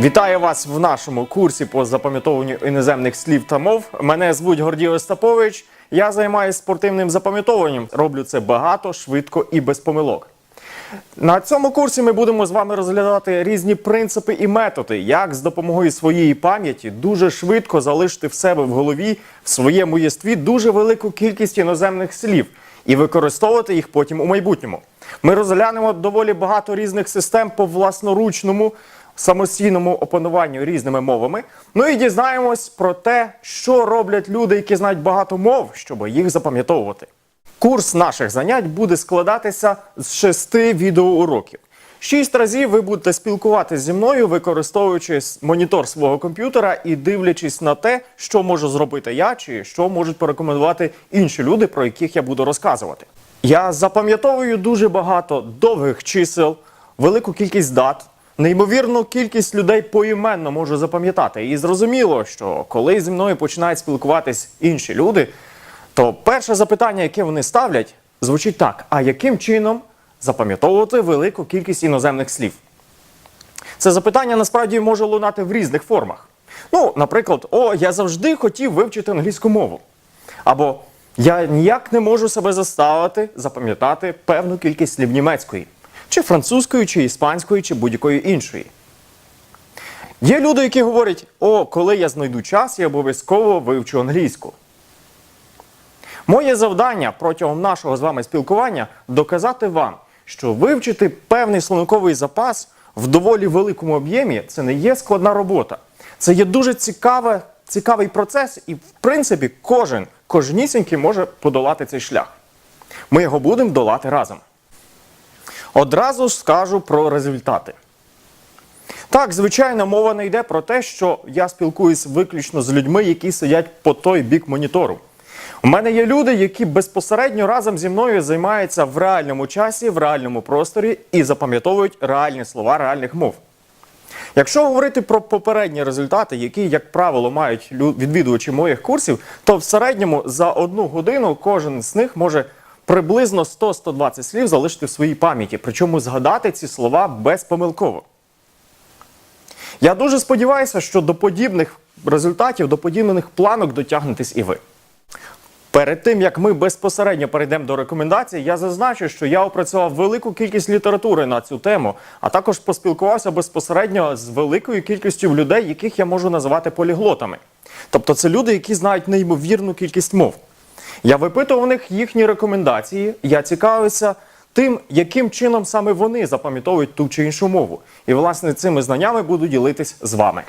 Вітаю вас в нашому курсі по запам'ятовуванню іноземних слів та мов. Мене звуть Гордій Остапович. Я займаюся спортивним запам'ятовуванням. Роблю це багато, швидко і без помилок. На цьому курсі ми будемо з вами розглядати різні принципи і методи, як з допомогою своєї пам'яті дуже швидко залишити в себе в голові в своєму єстві дуже велику кількість іноземних слів і використовувати їх потім у майбутньому. Ми розглянемо доволі багато різних систем по власноручному самостійному опануванню різними мовами. Ну і дізнаємось про те, що роблять люди, які знають багато мов, щоб їх запам'ятовувати. Курс наших занять буде складатися з шести відеоуроків. Шість разів ви будете спілкуватися зі мною, використовуючи монітор свого комп'ютера і дивлячись на те, що можу зробити я, чи що можуть порекомендувати інші люди, про яких я буду розказувати. Я запам'ятовую дуже багато довгих чисел, велику кількість дат. Неймовірну кількість людей поіменно можу запам'ятати. І зрозуміло, що коли зі мною починають спілкуватись інші люди, то перше запитання, яке вони ставлять, звучить так: а яким чином запам'ятовувати велику кількість іноземних слів? Це запитання насправді може лунати в різних формах. Ну, наприклад, о, я завжди хотів вивчити англійську мову. Або я ніяк не можу себе заставити запам'ятати певну кількість слів німецької, чи французької, чи іспанської, чи будь-якої іншої. Є люди, які говорять: о, коли я знайду час, я обов'язково вивчу англійську. Моє завдання протягом нашого з вами спілкування доказати вам, що вивчити певний словниковий запас в доволі великому об'ємі це не є складна робота. Це є дуже цікаве, цікавий процес, і в принципі кожен, кожнісінький може подолати цей шлях. Ми його будемо долати разом. Одразу скажу про результати. Так, звичайно, мова не йде про те, що я спілкуюсь виключно з людьми, які сидять по той бік монітору. У мене є люди, які безпосередньо разом зі мною займаються в реальному часі, в реальному просторі і запам'ятовують реальні слова реальних мов. Якщо говорити про попередні результати, які, як правило, мають відвідувачі моїх курсів, то в середньому за одну годину кожен з них може приблизно 100-120 слів залишити в своїй пам'яті, причому згадати ці слова безпомилково. Я дуже сподіваюся, що до подібних результатів, до подібних планок дотягнетесь і ви. Перед тим як ми безпосередньо перейдемо до рекомендацій, я зазначу, що я опрацював велику кількість літератури на цю тему, а також поспілкувався безпосередньо з великою кількістю людей, яких я можу називати поліглотами. Тобто це люди, які знають неймовірну кількість мов. Я випитував у них їхні рекомендації, я цікавився тим, яким чином саме вони запам'ятовують ту чи іншу мову. І власне цими знаннями буду ділитись з вами.